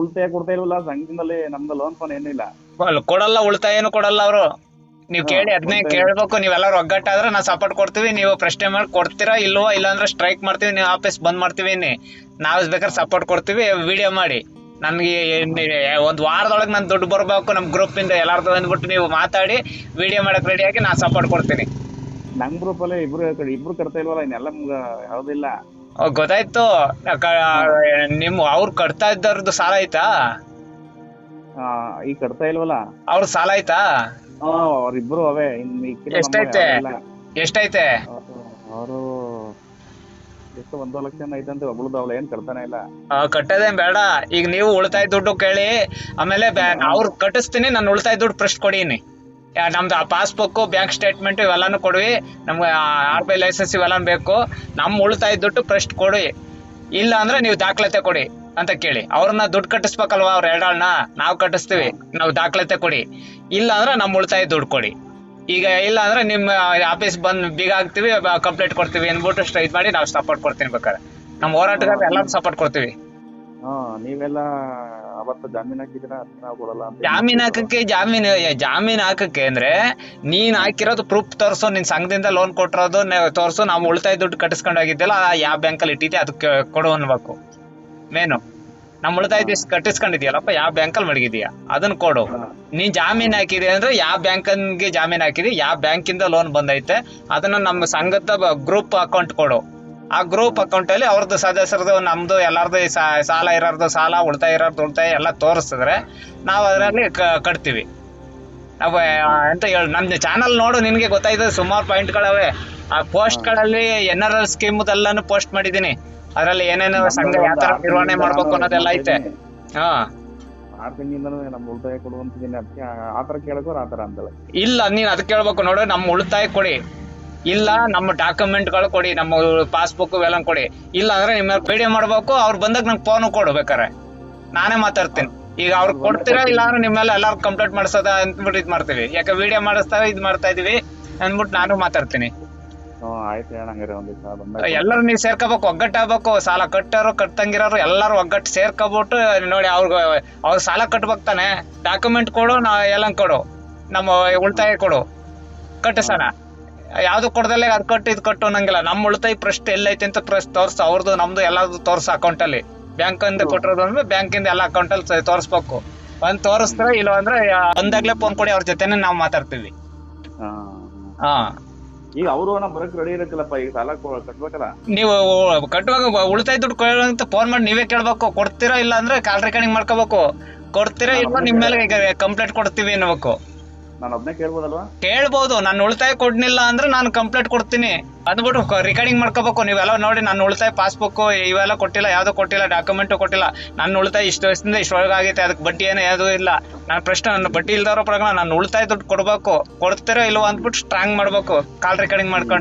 ಉಳಿತಾಯ ಕೊಡ್ತಾ ಇಲ್ವಲ್ಲ ಸಂಘದಲ್ಲಿ ನಮ್ದು ಲೋನ್ ಫೋನ್ ಏನಿಲ್ಲ ಅಲ್ಲ, ಕೊಡಲ್ಲ ಉಳಿತಾಯ ಏನು ಕೊಡಲ್ಲ ಅವರು. ನೀವು ಕೇಳಿ ಅದನ್ನೇ ಕೇಳ್ಬೇಕು. ನೀವೆಲ್ಲರೂ ಒಗ್ಗಟ್ಟಾದ್ರೆ ನಾ ಸಪೋರ್ಟ್ ಕೊಡ್ತೀವಿ. ನೀವು ಪ್ರಶ್ನೆ ಮಾಡಿ ಕೊಡ್ತೀರಾ ಇಲ್ವಾ ಇಲ್ಲಾಂದ್ರೆ ಸ್ಟ್ರೈಕ್ ಮಾಡ್ತೀವಿ. ನೀವು ಆಫೀಸ್ ಬಂದ್ ಮಾಡ್ತೀವಿ. ನಾವ್ ಬೇಕಾದ್ರೆ ಸಪೋರ್ಟ್ ಕೊಡ್ತೀವಿ. ವಿಡಿಯೋ ಮಾಡಿ. ನನ್ಗೆ ಒಂದ್ ವಾರದೊಳಗೆ ನನ್ ದುಡ್ಡು ಬರ್ಬೇಕು ನಮ್ ಗ್ರೂಪ್ ಇಂದ. ಎಲ್ಲಾರ್ದು ಅಂದ್ಬಿಟ್ಟು ನೀವು ಮಾತಾಡಿ ವಿಡಿಯೋ ಮಾಡಕ್ ರೆಡಿ ಆಗಿ ನಾ ಸಪೋರ್ಟ್ ಕೊಡ್ತೀನಿ. ನಮ್ ಗ್ರೂಪ್ ಅಲ್ಲಿ ಇಬ್ರು ಇಬ್ರು ಕರ್ತಾ ಇಲ್ವಲ್ಲ ಇನ್ನೆಲ್ಲ ಯಾವ್ದಿಲ್ಲ ಗೊತ್ತಾಯ್ತು. ನಿಮ್ ಅವ್ರು ಕಟ್ತಾ ಇದ್ದವ್ರದ್ದು ಸಾಲ ಆಯ್ತಾ? ಈಗ ಕಟ್ತಾ ಇಲ್ವಲ್ಲ? ಅವ್ರ ಸಾಲ ಆಯ್ತಾ? ಅವರಿಬ್ರು ಅವೇ. ಎಷ್ಟೈತೆ? ಎಷ್ಟೈತೆ? ಅವರು ಎಷ್ಟು ಒಂದು ಲಕ್ಷ ಐತಂತೆ ಒಬ್ಳದು ಅವಳು ಏನ್ ಕಟ್ತಾನೆ ಇಲ್ಲ. ಕಟ್ಟೋದೇನ್ ಬೇಡ. ಈಗ ನೀವು ಉಳಿತಾಯ ದುಡ್ಡು ಕೇಳಿ ಆಮೇಲೆ ಅವ್ರು ಕಟ್ಟಿಸ್ತೀನಿ ನಾನು ಉಳಿತಾಯ ದುಡ್ಡು ಪ್ರಶ್ನೆ ಕೊಡೀನಿ. ಯಾ, ಆ ಪಾಸ್ಬುಕ್ ಬ್ಯಾಂಕ್ ಸ್ಟೇಟ್ಮೆಂಟ್ ಇವೆಲ್ಲಾನು ಕೊಡ್ವಿ. ನಮ್ಗೆ ಆರ್ ಬಿ ಐ ಲೈಸೆನ್ಸ್ ಇವೆಲ್ಲಾನು ಬೇಕು. ನಮ್ಮ ಉಳಿತಾಯ ದುಡ್ಡು ಫಸ್ಟ್ ಕೊಡಿ ಇಲ್ಲ ಅಂದ್ರೆ ನೀವು ದಾಖಲಾತಿ ಕೊಡಿ ಅಂತ ಕೇಳಿ. ಅವ್ರನ್ನ ದುಡ್ಡು ಕಟ್ಟಿಸ್ಬೇಕಲ್ವಾ ಅವ್ರ ಎರಡಾಳ್ನ? ನಾವು ಕಟ್ಟಿಸ್ತೀವಿ. ನಾವು ದಾಖಲಾತಿ ಕೊಡಿ. ಇಲ್ಲ ಅಂದ್ರೆ ನಮ್ಮ ಉಳಿತಾಯ ದುಡ್ಡು ಕೊಡಿ. ಈಗ ಇಲ್ಲ ಅಂದ್ರೆ ನಿಮ್ಮ ಆಫೀಸ್ ಬಂದ್ ಬೀಗ ಹಾಕ್ತಿವಿ ಕಂಪ್ಲೇಂಟ್ ಕೊಡ್ತೀವಿ ಅಂದ್ಬಿಟ್ಟು ಸ್ಟ್ರೈಟ್ ಮಾಡಿ ನಾವು ಸಪೋರ್ಟ್ ಕೊಡ್ತೀನಿ ಬೇಕಾದ್ರೆ. ನಮ್ಮ ಹೋರಾಟಗಾರ ಎಲ್ಲರೂ ಸಪೋರ್ಟ್ ಕೊಡ್ತೀವಿ. ಹಾ ನೀವೆಲ್ಲ ಅವತ್ತು ಜಾಮೀನ್ ಹಾಕಿದ್ರ ನಾವು ಕೊಡಲ್ಲ ಅಂತ ಜಾಮೀನ್ ಹಾಕಕ್ಕೆ ಜಾಮೀನ್ ಜಾಮೀನ್ ಹಾಕಕ್ಕೆ ಅಂದ್ರೆ ನೀನ್ ಹಾಕಿರೋದು ಪ್ರೂಫ್ ತೋರ್ಸು ನಿನ್ ಸಂಘದಿಂದ ಲೋನ್ ಕೊಟ್ಟಿರೋದು ತೋರ್ಸು ನಾವು ಉಳಿತಾಯ ದುಡ್ಡು ಕಟ್ಟಿಸ್ಕೊಂಡು ಹೋಗಿದ್ದೆಲ್ಲ ಯಾವ ಬ್ಯಾಂಕ್ ಅಲ್ಲಿ ಇಟ್ಟಿದ್ದೆ ಅದಕ್ಕೆ ಕೊಡು ಅನ್ಬೇಕು. ಮೇನು. ನಮ್ ಉಳಿತಾಯ ದಿವಸ ಕಟ್ಟಿಸ್ಕೊಂಡಿದ್ಯಲ್ಲಪ್ಪ ಯಾವ ಬ್ಯಾಂಕ್ ಅಲ್ಲಿ ಮಡಗಿದ್ಯಾ? ಅದನ್ನ ಕೊಡು. ನೀನ್ ಜಾಮೀನ್ ಹಾಕಿದೆ ಅಂದ್ರೆ ಯಾವ ಬ್ಯಾಂಕ್ ಜಾಮೀನ್ ಹಾಕಿದಿ ಯಾವ ಬ್ಯಾಂಕಿಂದ ಲೋನ್ ಬಂದೈತೆ ಅದನ್ನ ನಮ್ಮ ಸಂಘದ ಗ್ರೂಪ್ ಅಕೌಂಟ್ ಕೊಡು. ಆ ಗ್ರೂಪ್ ಅಕೌಂಟ್ ಅಲ್ಲಿ ಅವ್ರದ್ದು ಸದಸ್ಯರದು ನಮ್ದು ಎಲ್ಲಾರ್ದು ಸಾಲ ಇರೋರ್ದು ಸಾಲ ಉಳಿತಾಯ ಇರೋರ್ದು ಉಳಿತಾಯ ಎಲ್ಲ ತೋರಿಸಿದ್ರೆ ನಾವು ಅದರಲ್ಲಿ ಕಟ್ತೀವಿ. ನಾವು ಎಂತ ಹೇಳ ನಮ್ದು ಚಾನಲ್ ನೋಡು ನಿನ್ಗೆ ಗೊತ್ತಾಯ್ತದೆ ಸುಮಾರು ಪಾಯಿಂಟ್ಗಳವೆ ಆ ಪೋಸ್ಟ್ಗಳಲ್ಲಿ ಎನ್ ಆರ್ ಎಲ್ ಸ್ಕೀಮ್ದೆಲ್ಲಾನು ಪೋಸ್ಟ್ ಮಾಡಿದೀನಿ ಅದರಲ್ಲಿ ಏನೇನು ಸಂಘ ಯಾವ ತರ ನಿರ್ವಹಣೆ ಮಾಡ್ಬೇಕು ಅನ್ನೋದೆಲ್ಲ ಐತೆ. ಹಾ. ಆರ್ ತಿಂಗಳಿಂದನೂ ನಮ್ ಉಳಿತಾಯ ಕೊಡುವಂತಿದ್ದೀನಿ ಅದಕ್ಕೆ ಆತರ ಕೇಳಕೋರ್ ಆತರ ಅಂತಲ್ಲ. ಇಲ್ಲ ನೀನ್ ಅದಕ್ಕೆ ಹೇಳ್ಬೇಕು ನೋಡು ನಮ್ ಉಳಿತಾಯ ಕೊಡಿ. ಇಲ್ಲ ನಮ್ಮ ಡಾಕ್ಯುಮೆಂಟ್ಗಳು ಕೊಡಿ ನಮ್ಮ ಪಾಸ್ಬುಕ್ ಇವೆಲ್ಲ ಕೊಡಿ. ಇಲ್ಲ ಅಂದ್ರೆ ನಿಮ್ಮ ಪೇಡಿ ಮಾಡ್ಬೇಕು ಅವ್ರು ಬಂದಾಗ ನಂಗೆ ಫೋನ್ ಕೊಡ್ಬೇಕಾರೆ ನಾನೇ ಮಾತಾಡ್ತೀನಿ. ಈಗ ಅವ್ರು ಕೊಡ್ತೀರಾ ಇಲ್ಲ ಅಂದ್ರೆ ನಿಮ್ಮೆಲ್ಲ ಎಲ್ಲಾರು ಕಂಪ್ಲೇಂಟ್ ಮಾಡಿಸೋದ ಅಂದ್ಬಿಟ್ಟು ಇದ್ ಮಾಡ್ತೀವಿ. ಯಾಕೆ ವಿಡಿಯೋ ಮಾಡಿಸ್ತಾ ಇದ್ ಮಾಡ್ತಾ ಇದೀವಿ ಅಂದ್ಬಿಟ್ಟು ನಾನು ಮಾತಾಡ್ತೀನಿ. ಎಲ್ಲರೂ ನೀವು ಸೇರ್ಕೋಬೇಕು ಒಗ್ಗಟ್ಟಾಗಬೇಕು ಸಾಲ ಕಟ್ಟೋರು ಕಟ್ಟಂಗಿರೋರು ಎಲ್ಲರೂ ಒಗ್ಗಟ್ಟು ಸೇರ್ಕೋಬಿಟ್ಟು ನೋಡಿ ಅವ್ರಿಗೆ ಅವ್ರ ಸಾಲ ಕಟ್ಬೇಕು ತಾನೆ. ಡಾಕ್ಯುಮೆಂಟ್ ಕೊಡು ನಾ ಎಲ್ಲ ಕೊಡು. ನಮ್ಮ ಉಳಿತಾಯ ಕೊಡು. ಕಟ್ಟಿಸೋಣ. ಯಾವ್ದು ಕೊಡ್ದಲ್ಲೇ ಅದ್ ಕಟ್ಟು ಇದು ಕಟ್ಟು ಅನ್ನಂಗಿಲ್ಲ. ನಮ್ಮ ಉಳಿತಾಯ ಪ್ರಶ್ನೆ ಎಲ್ಲೈತೆ ಅಂತ ಪ್ರಶ್ ತೋರ್ಸ ಅವ್ರದ್ದು ನಮ್ದು ಎಲ್ಲಾದ್ರು ತೋರ್ಸ ಅಕೌಂಟ್ ಅಲ್ಲಿ. ಬ್ಯಾಂಕ್ ಇಂದ ಕೊಟ್ಟಿರೋದು ಅಂದ್ರೆ ಬ್ಯಾಂಕ್ ಇಂದ ಎಲ್ಲ ಅಕೌಂಟ್ ಅಲ್ಲಿ ತೋರಿಸ್ಬೇಕು. ಒಂದ್ ತೋರಿಸ್ತಾರೆ ಇಲ್ಲ ಅಂದ್ರೆ ಬಂದಾಗ್ಲೇ ಫೋನ್ ಕೊಡಿ ಅವ್ರ ಜೊತೆನೆ ನಾವು ಮಾತಾಡ್ತೀವಿ. ಹಾ. ಈಗ ಅವರು ನಮ್ ಬರಕ್ ರೆಡಿ ಇರಕ್ಕಲ್ಲಪ್ಪ ಈಗ ಸಾಲ ಕಟ್ಬೇಕಲ್ಲ ನೀವು ಕಟ್ಟುವಾಗ ಉಳಿತಾಯ ದುಡ್ಡು ಕೊಡೋ ಅಂತ ಫೋನ್ ಮಾಡಿ ನೀವೇ ಕೇಳ್ಬೇಕು. ಕೊಡ್ತೀರಾ ಇಲ್ಲ ಅಂದ್ರೆ ಕಾಲ್ ರೆಕಾರ್ಡಿಂಗ್ ಮಾಡ್ಕೋಬೇಕು. ಕೊಡ್ತೀರಾ ಇಲ್ಲ ನಿಮ್ಮ ಮೇಲೆ ಈಗ ಕಂಪ್ಲೇಂಟ್ ಕೊಡ್ತೀವಿ ಅನ್ನಬೇಕು. ನಾನು ಒಬ್ನೇ ಕೇಳ್ಬೋದಲ್ವಾ? ಕೇಳ್ಬೋದು. ನಾನು ಉಳಿತಾಯ ಕೊಡ್ಲಿಲ್ಲ ಅಂದ್ರೆ ನಾನು ಕಂಪ್ಲೇಂಟ್ ಕೊಡ್ತೀನಿ. ಅಂದ್ಬಿಟ್ಟು ರಿಕಾರ್ಡಿಂಗ್ ಮಾಡ್ಕೋಬೇಕು. ನೀವೆಲ್ಲ ನೋಡಿ, ನಾನು ಉಳಿತಾಯ ಪಾಸ್ಬುಕ್ ಇವೆಲ್ಲ ಕೊಟ್ಟಿಲ್ಲ, ಯಾವ್ದು ಕೊಟ್ಟಿಲ್ಲ ಡಾಕ್ಯುಮೆಂಟ್ ಕೊಟ್ಟಿಲ್ಲ. ನನ್ನ ಉಳಿತಾಯ ಇಷ್ಟು ವರ್ಷದಿಂದ ಇಷ್ಟೊಳಗೆ ಆಗೈತೆ. ಅದಕ್ಕೆ ಬಡ್ಡಿ ಏನೋ ಯಾವ್ದು ಇಲ್ಲ. ನನ್ನ ಪ್ರಶ್ನೆ, ನನ್ನ ಬಡ್ಡಿ ಇಲ್ದವ್ರ ಪ್ರಕಾರ ನಾನು ಉಳಿತಾಯ ದುಡ್ಡು ಕೊಡ್ಬೇಕು. ಕೊಡ್ತೀರೋ ಇಲ್ವೋ ಅಂದ್ಬಿಟ್ಟು ಸ್ಟ್ರಾಂಗ್ ಮಾಡ್ಬೇಕು. ಕಾಲ್ ರೆಕಾರ್ಡಿಂಗ್ ಮಾಡ್ಕೊಂಡು.